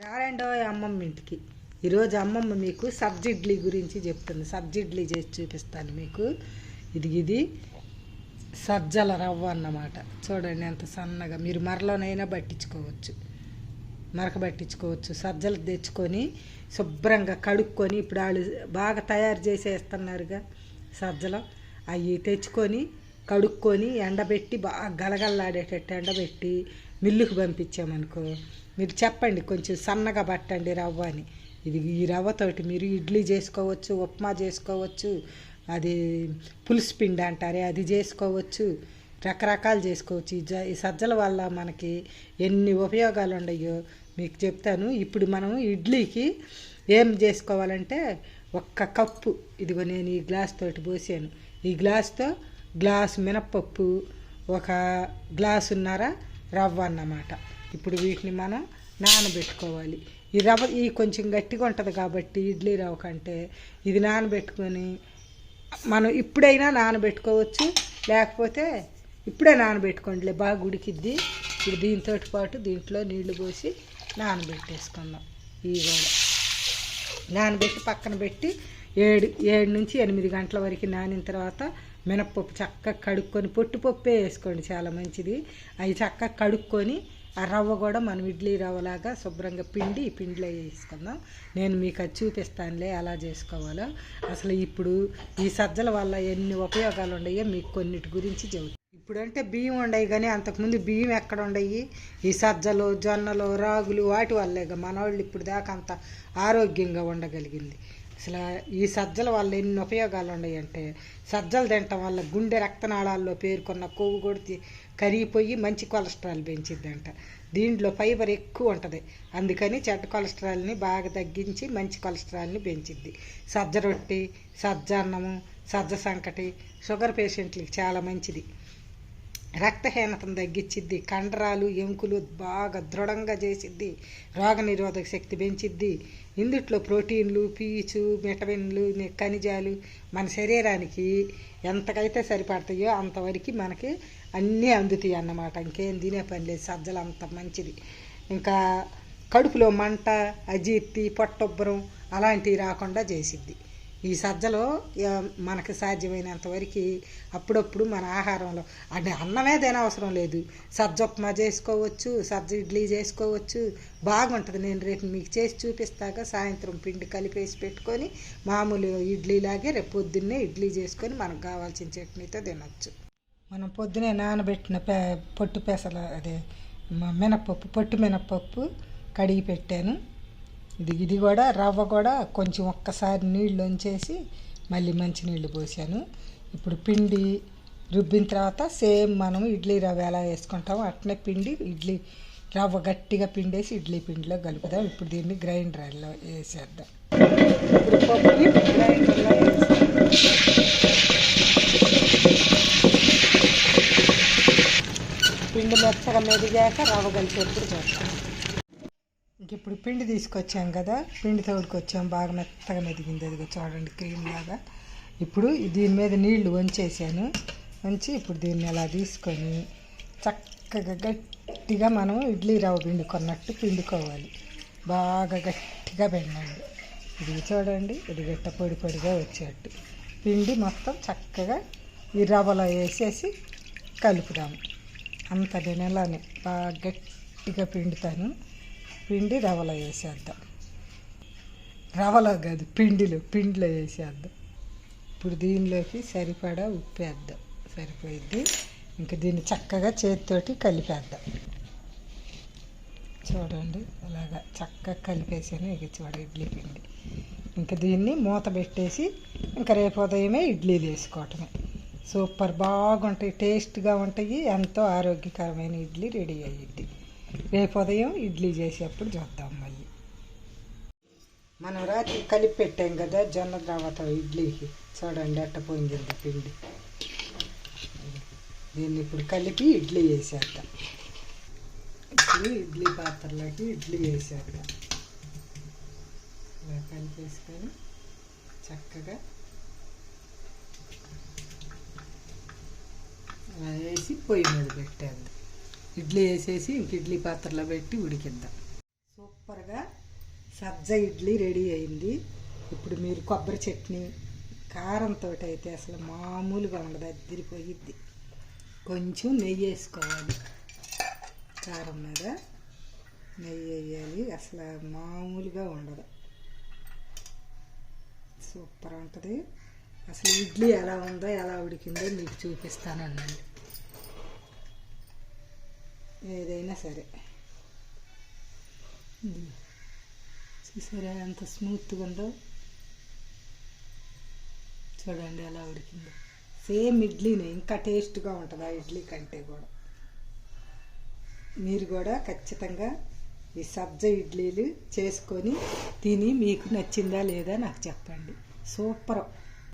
రారండో అమ్మమ్మ ఇంటికి. ఈరోజు అమ్మమ్మ మీకు సబ్జిడ్లీ గురించి చెప్తుంది. సబ్జిడ్లీ చేసి చూపిస్తాను మీకు. ఇది ఇది సజ్జల రవ్వ అన్నమాట. చూడండి ఎంత సన్నగా. మీరు మరలోనైనా పట్టించుకోవచ్చు. మరక పట్టించుకోవచ్చు. సజ్జలు తెచ్చుకొని శుభ్రంగా కడుక్కొని ఇప్పుడు వాళ్ళు బాగా తయారు చేసేస్తున్నారుగా సజ్జలు. అవి తెచ్చుకొని కడుక్కొని ఎండబెట్టి బాగా గలగల్లాడేటట్టు ఎండబెట్టి మిల్లుకు పంపించామనుకో మీరు చెప్పండి కొంచెం సన్నగా పట్టండి రవ్వ అని. ఇది ఈ రవ్వతోటి మీరు ఇడ్లీ చేసుకోవచ్చు ఉప్మా చేసుకోవచ్చు అది పులుసు పిండి అంటారే అది చేసుకోవచ్చు రకరకాలు చేసుకోవచ్చు. ఈ జ ఈ సజ్జల వల్ల మనకి ఎన్ని ఉపయోగాలు ఉన్నాయో మీకు చెప్తాను. ఇప్పుడు మనం ఇడ్లీకి ఏం చేసుకోవాలంటే ఒక్క కప్పు ఇదిగో నేను ఈ గ్లాస్ తోటి పోసాను. ఈ గ్లాస్తో గ్లాస్ మినప్పప్పు ఒక గ్లాసున్నర రవ్వ అన్నమాట. ఇప్పుడు వీటిని మనం నానబెట్టుకోవాలి. ఈ రవ్వ ఈ కొంచెం గట్టిగా ఉంటుంది కాబట్టి ఇడ్లీ రవ్వ కంటే ఇది నానబెట్టుకొని మనం ఇప్పుడైనా నానబెట్టుకోవచ్చు. లేకపోతే ఇప్పుడే నానబెట్టుకోండిలే బాగా ఉడికిద్ది. ఇప్పుడు దీంతో పాటు దీంట్లో నీళ్ళు పోసి నానబెట్టేసుకుందాం ఈ కూడా నానబెట్టి పక్కన పెట్టి ఏడు ఏడు నుంచి ఎనిమిది గంటల వరకు నానిన తర్వాత మినప్పప్పు చక్కగా కడుక్కొని పొట్టుపప్పే వేసుకోండి చాలా మంచిది. అవి చక్కగా కడుక్కొని ఆ రవ్వ కూడా మనం ఇడ్లీ రవ్వలాగా శుభ్రంగా పిండి ఈ పిండిలో వేసుకుందాం. నేను మీకు అది చూపిస్తానులే ఎలా చేసుకోవాలో. అసలు ఇప్పుడు ఈ సజ్జల వల్ల ఎన్ని ఉపయోగాలు ఉన్నాయో మీకు కొన్నిటి గురించి చెబుతాను ఇప్పుడంటే బియ్యం ఉండయి కానీ అంతకుముందు బియ్యం ఎక్కడ ఉండయి? ఈ సజ్జలు జొన్నలు రాగులు వాటి వల్లే మనవాళ్ళు ఇప్పుడు దాకా అంత ఆరోగ్యంగా ఉండగలిగింది. అసలు ఈ సజ్జల వల్ల ఎన్ని ఉపయోగాలు ఉన్నాయంటే సజ్జలు తినటం వల్ల గుండె రక్తనాళాల్లో పేరుకున్న కొవ్వు కొడితే కరిగిపోయి మంచి కొలెస్ట్రాల్ పెంచిద్దంట. దీంట్లో ఫైబర్ ఎక్కువ ఉంటుంది. అందుకని చెడ్డ కొలెస్ట్రాల్ని బాగా తగ్గించి మంచి కొలెస్ట్రాల్ని పెంచిద్ది. సజ్జ రొట్టి సజ్జ అన్నము సజ్జ సంకటి షుగర్ పేషెంట్లకి చాలా మంచిది. రక్తహీనతను తగ్గించిద్ది కండరాలు ఎముకలు బాగా దృఢంగా చేసిద్ది రోగనిరోధక శక్తి పెంచిద్ది. ఇందుట్లో ప్రోటీన్లు పీచు విటమిన్లు ఖనిజాలు మన శరీరానికి ఎంతకైతే సరిపడతాయో అంతవరకు మనకి అన్నీ అందుతాయి అన్నమాట. ఇంకేం తినే పని లేదు సజ్జలు అంత మంచిది. ఇంకా కడుపులో మంట అజీర్తి పొట్టొబ్బరం అలాంటివి రాకుండా చేసిద్ది. ఈ సజ్జలో మనకు సాధ్యమైనంత వరకు అప్పుడప్పుడు మన ఆహారంలో అంటే అన్నమే తినవసరం లేదు. సజ్జ ఉప్మా చేసుకోవచ్చు సజ్జ ఇడ్లీ చేసుకోవచ్చు బాగుంటుంది. నేను రేపు మీకు చేసి చూపిస్తాక సాయంత్రం పిండి కలిపేసి పెట్టుకొని మామూలు ఇడ్లీలాగే రేపు పొద్దున్నే ఇడ్లీ చేసుకొని మనకు కావాల్సిన చట్నీతో తినొచ్చు. మనం పొద్దునే నానబెట్టిన పె పొట్టు పెసల అదే మినపప్పు మినప్పప్పు పొట్టు మినప్పప్పు కడిగి పెట్టాను. ఇది ఇది కూడా రవ్వ కూడా కొంచెం ఒక్కసారి నీళ్ళు వంచేసి మళ్ళీ మంచి నీళ్ళు పోసాను. ఇప్పుడు పిండి రుబ్బిన తర్వాత సేమ్ మనం ఇడ్లీ రవ్వ ఎలా వేసుకుంటామో అట్నే పిండి ఇడ్లీ రవ్వ గట్టిగా పిండేసి ఇడ్లీ పిండిలో కలుపుదాం. ఇప్పుడు దీన్ని గ్రైండర్లో వేసేద్దాం. ఇప్పుడు పప్పుని గ్రైండర్లో వేసేద్దాం. పిండి మెత్తగా మెదిగాక రవ్వ కలిసేప్పుడు చేస్తాం ఇప్పుడు పిండి తీసుకొచ్చాం కదా పిండి తోడుకొచ్చాం బాగా మెత్తగా మెదిగింది. అదిగో చూడండి క్రీమ్ లాగా. ఇప్పుడు దీని మీద నీళ్ళు వంచేసాను. వంచి ఇప్పుడు దీన్ని అలా తీసుకొని చక్కగా గట్టిగా మనం ఇడ్లీ రవ్వ పిండుకున్నట్టు పిండుకోవాలి. బాగా గట్టిగా పిండండి ఇది చూడండి ఇది గట్ట పొడి పొడిగా వచ్చేట్టు. పిండి మొత్తం చక్కగా ఈ రవ్వలో వేసేసి కలుపుదాము అంత నేను అలానే బాగా గట్టిగా పిండుతాను. పిండి రవ్వలో వేసేద్దాం. రవ్వలో కాదు పిండిలో పిండిలో వేసేద్దాం. ఇప్పుడు దీనిలోకి సరిపడా ఉప్పు వేద్దాం. సరిపోయిద్ది ఇంకా దీన్ని చక్కగా చేతితోటి కలిపేద్దాం. చూడండి అలాగా చక్కగా కలిపేసాను. ఇక చూడ ఇడ్లీ పిండి. ఇంకా దీన్ని మూత పెట్టేసి ఇంకా రేపు ఉదయమే ఇడ్లీలు వేసుకోవటమే. సూపర్ బాగుంటాయి టేస్ట్గా ఉంటాయి ఎంతో ఆరోగ్యకరమైన ఇడ్లీ రెడీ అయ్యిద్ది. రేపు ఉదయం ఇడ్లీ చేసేప్పుడు చూద్దాం మళ్ళీ. మనం రాత్రి కలిపి పెట్టాం కదా జొన్న తర్వాత ఇడ్లీకి. చూడండి అట్టపోయింది పిండి. దీన్ని ఇప్పుడు కలిపి ఇడ్లీ వేసేద్దాం. ఇప్పుడు ఇడ్లీ పాత్రలోకి ఇడ్లీ వేసేద్దాం. ఇలా కలిపేసుకొని చక్కగా అలా వేసి పొయ్యి మీద పెట్టేద్దాం. ఇడ్లీ వేసేసి ఇంక ఇడ్లీ పాత్రలో పెట్టి ఉడికిద్దాం. సూపర్గా సజ్జ ఇడ్లీ రెడీ అయింది. ఇప్పుడు మీరు కొబ్బరి చట్నీ కారంతో అయితే అసలు మామూలుగా ఉండదు అదిరిపోయిద్ది కొంచెం నెయ్యి వేసుకోవాలి. కారం మీద నెయ్యి వేయాలి. అసలు మామూలుగా ఉండదు. సూపర్ ఉంటుంది. అసలు ఇడ్లీ ఎలా ఉందో ఎలా ఉడికిందో మీకు చూపిస్తాను ఏదైనా సరే. చూసారా ఎంత స్మూత్గా ఉందో? చూడండి ఎలా ఉడికిందో. సేమ్ ఇడ్లీనే ఇంకా టేస్ట్గా ఉంటుంది ఆ ఇడ్లీ కంటే కూడా. మీరు కూడా ఖచ్చితంగా ఈ సబ్జ ఇడ్లీలు చేసుకొని తిని మీకు నచ్చిందా లేదా నాకు చెప్పండి. సూపర్.